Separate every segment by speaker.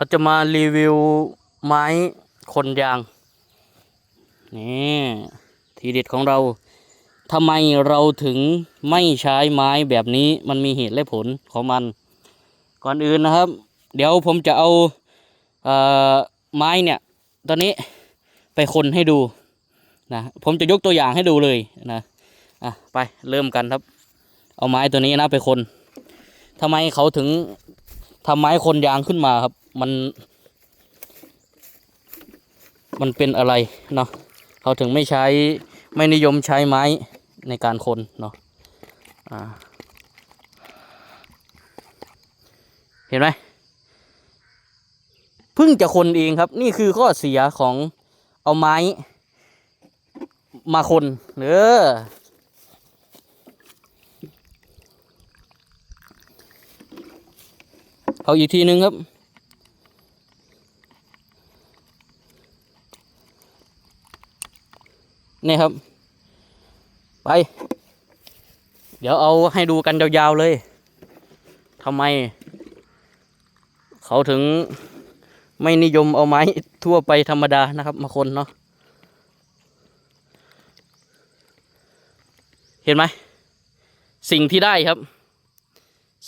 Speaker 1: เราจะมารีวิวไม้คนยาง นี่ทีเด็ดของเราทำไมเราถึงไม่ใช้ไม้แบบนี้มันมีเหตุและผลของมัน ก่อนอื่นนะครับ เดี๋ยวผมจะเอาเอไม้เนี่ย ตอนนี้ไปคนให้ดูนะผมจะยกตัวอย่างให้ดูเลยนะอะไปเริ่มกันครับ เอาไม้ตัวนี้นะไปคนทำไมเขาถึง ทำไม้คนยางขึ้นมาครับ มัน มันเป็นอะไรเนาะเขาถึงไม่ใช้ไม่นิยมใช้ไม้ในการคนเนาะอ่าเห็นไหมพิ่งจะคนเองครับ นี่คือข้อเสียของเอาไม้มาคนเออ เอาอีกทีนึงครับ นี่ครับ ไป เดี๋ยวเอาให้ดูกันยาวๆเลยทำไม เขาถึงไม่นิยมเอาไม้ทั่วไปธรรมดานะครับ มาคนเนาะเห็นไหม สิ่งที่ได้ครับ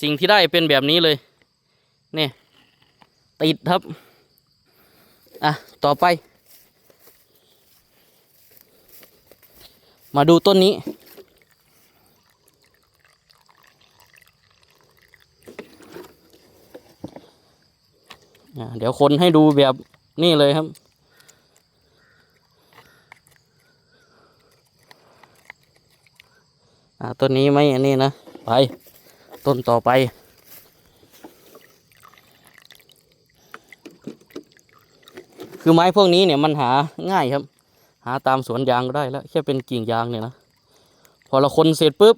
Speaker 1: สิ่งที่ได้เป็นแบบนี้เลย นี่ติดครับ อะ ต่อไป มาดูต้นนี้ เดี๋ยวคนให้ดูแบบนี่เลยครับ อ่าต้นนี้ไม่อันนี้นะ ไป ต้นต่อไป คือไม้พวกนี้เนี่ยมันหาง่ายครับ หาตามสวนยางก็ได้แล้วแค่เป็นกิ่งยางเนี่ยนะพอเราคนเสร็จปุ๊บ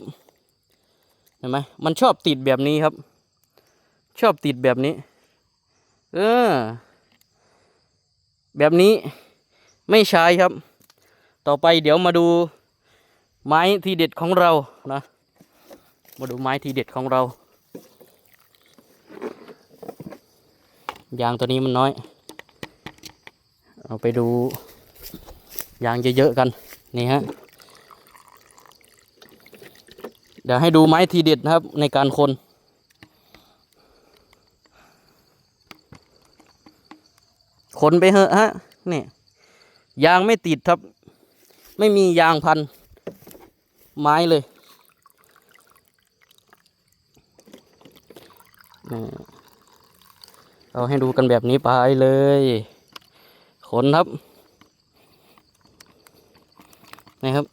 Speaker 1: เห็นไหมมันชอบติดแบบนี้ครับ ชอบติดแบบนี้ เออ แบบนี้ไม่ใช้ครับ ต่อไปเดี๋ยวมาดูไม้ทีเด็ดของเรานะ มาดูไม้ทีเด็ดของเรา ยางตัวนี้มันน้อย เอาไปดูยางเยอะๆกันนี่ฮะเดี๋ยวให้ดูไม้ทีเด็ดนะครับในการคนคนไปเหอะฮะนี่ยางไม่ติดครับ ไม่มียางพันไม้เลยเอาให้ดูกันแบบนี้ไปเลย ขนครับนี่ครับ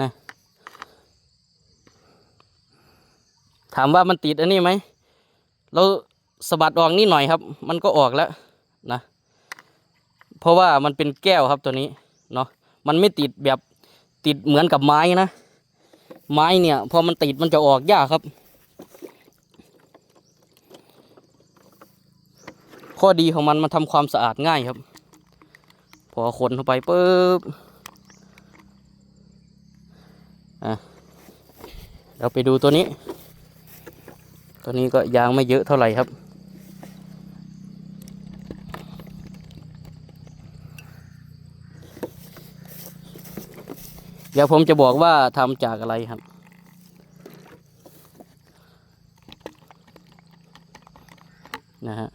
Speaker 1: นะ ถามว่ามันติดอันนี้ไหม เราสะบัดออกนิดหน่อยครับ มันก็ออกแล้วนะ เพราะว่ามันเป็นแก้วครับตัวนี้ เนาะ มันไม่ติดแบบติดเหมือนกับไม้นะ ไม้เนี่ย พอมันติดมันจะออกยากครับ ข้อดีของมันมันทำความสะอาดง่ายครับ พอคนเข้าไปปุ๊บอะเดี๋ยวไปดูตัวนี้ ตัวนี้ก็ยางไม่เยอะเท่าไหร่ครับ เดี๋ยวผมจะบอกว่าทำจากอะไรครับนะฮะ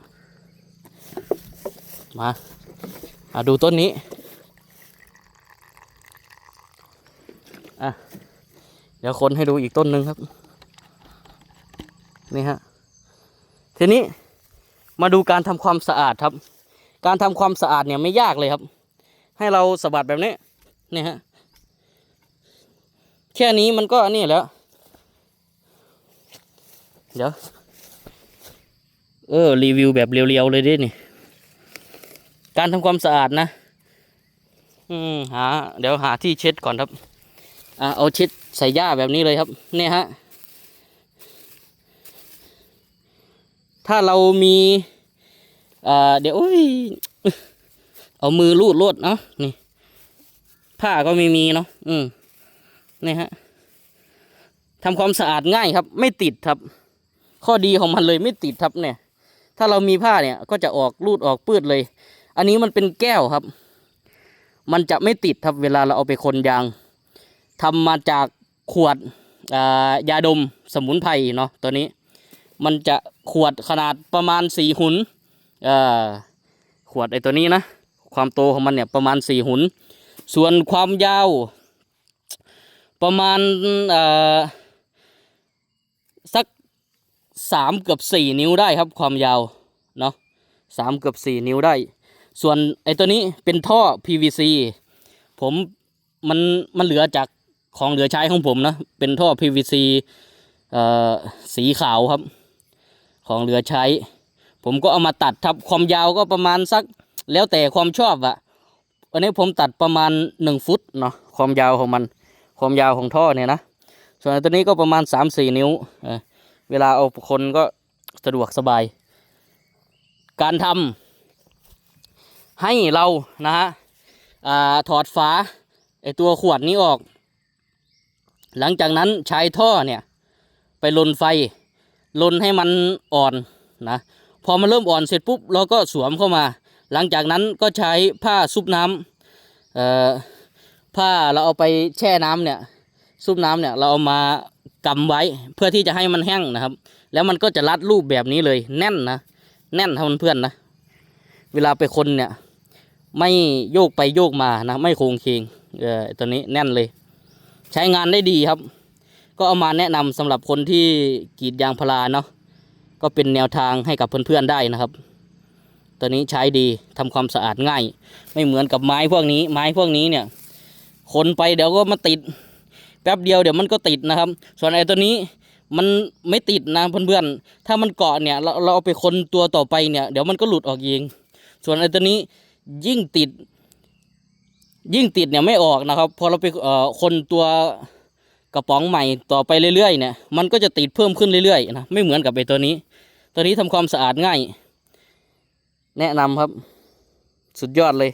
Speaker 1: มาอะดูต้นนี้อะเดี๋ยวคนให้ดูอีกต้นหนึ่งครับ นี่ฮะ ทีนี้มาดูการทำความสะอาดครับ การทำความสะอาดเนี่ยไม่ยากเลยครับ ให้เราสะบัดแบบนี้นี่ฮะ แค่นี้มันก็นี่แล้ว เดี๋ยว เออ รีวิวแบบเรียวๆเลยดินี่ การทำความสะอาดนะ อืมหา เดี๋ยวหาที่เช็ดก่อนครับอะเอาเช็ดใส่หญ้าแบบนี้เลยครับ เนี่ยฮะ ถ้าเรามีอ่าเดี๋ยวโอ้ยเอามือลูดลวดเนาะนี่ ผ้าก็ไม่มีเนาะอืมนี่ฮะทำความสะอาดง่ายครับ ไม่ติดครับ ข้อดีของมันเลยไม่ติดครับเนี่ย ถ้าเรามีผ้าเนี่ยก็จะออกรูดออกปืดเลย อันนี้มันเป็นแก้วครับ มันจะไม่ติดครับเวลาเราเอาไปคนยางทำมาจากขวดยาดมสมุนไพรเนาะตัวนี้ มันจะขวดขนาดประมาณสี่หุนขวดไอตัวนี้นะ ความโตของมันเนี่ยประมาณสี่หุน ส่วนความยาว ประมาณสักสามเกือบสี่นิ้วได้ครับความยาวเนาะสามเกือบสี่นิ้วได้ ส่วนไอ้ตัวนี้เป็นท่อ PVC ผมมันมันเหลือจากของเหลือใช้ของผมนะเป็นท่อ PVC เอ่อสีขาวครับ ของเหลือใช้ ผมก็เอามาตัดทับความยาวก็ประมาณสักแล้วแต่ความชอบอะอันนี้ผมตัดประมาณหนึ่งฟุตเนาะความยาวของมัน ความยาวของท่อเนี่ยนะส่วนตัวนี้ก็ประมาณสามสี่นิ้วเเวลาเอาคนก็สะดวกสบาย การทำ ให้เรานะฮะถอดฝาไอตัวขวดนี้ออก หลังจากนั้นใช้ท่อเนี่ยไปลนไฟลนให้มันอ่อนนะพอมันเริ่มอ่อนเสร็จปุ๊บเราก็สวมเข้ามา หลังจากนั้นก็ใช้ผ้าซุบน้ำผ้าเราเอาไปแช่น้ำเนี่ยซุบน้ำเนี่ยเราเอามากำไว้เพื่อที่จะให้มันแห้งนะครับ แล้วมันก็จะรัดรูปแบบนี้เลยแน่นนะแน่นท่าเพื่อนนะ เวลาไปคนเนี่ย ไม่โยกไปโยกมานะ ไม่โค้งเคงเออตัวนี้แน่นเลย ใช้งานได้ดีครับ ก็เอามาแนะนำสำหรับคนที่กรีดยางพาราเนาะก็เป็นแนวทางให้กับเพื่อนๆได้นะครับ ตัวนี้ใช้ดีทำความสะอาดง่าย ไม่เหมือนกับไม้พวกนี้ ไม้พวกนี้เนี่ยคนไปเดี๋ยวก็มาติด แป๊บเดียวเดี๋ยวมันก็ติดนะครับ ส่วนไอ้ตัวนี้มันไม่ติดนะเพื่อนๆถ้ามันเกาะเนี่ยเราเราเอาไปคนตัวต่อไปเนี่ยเดี๋ยวมันก็หลุดออกเองส่วนไอ้ตัวนี้ ยิ่งติด ยิ่งติดเนี่ยไม่ออกนะครับพอเราไปเอ่อคนตัวกระป๋องใหม่ต่อไปเรื่อยๆเนี่ยมันก็จะติดเพิ่มขึ้นเรื่อยๆนะไม่เหมือนกับไอตัวนี้ ตัวนี้ทำความสะอาดง่าย แนะนำครับ สุดยอดเลย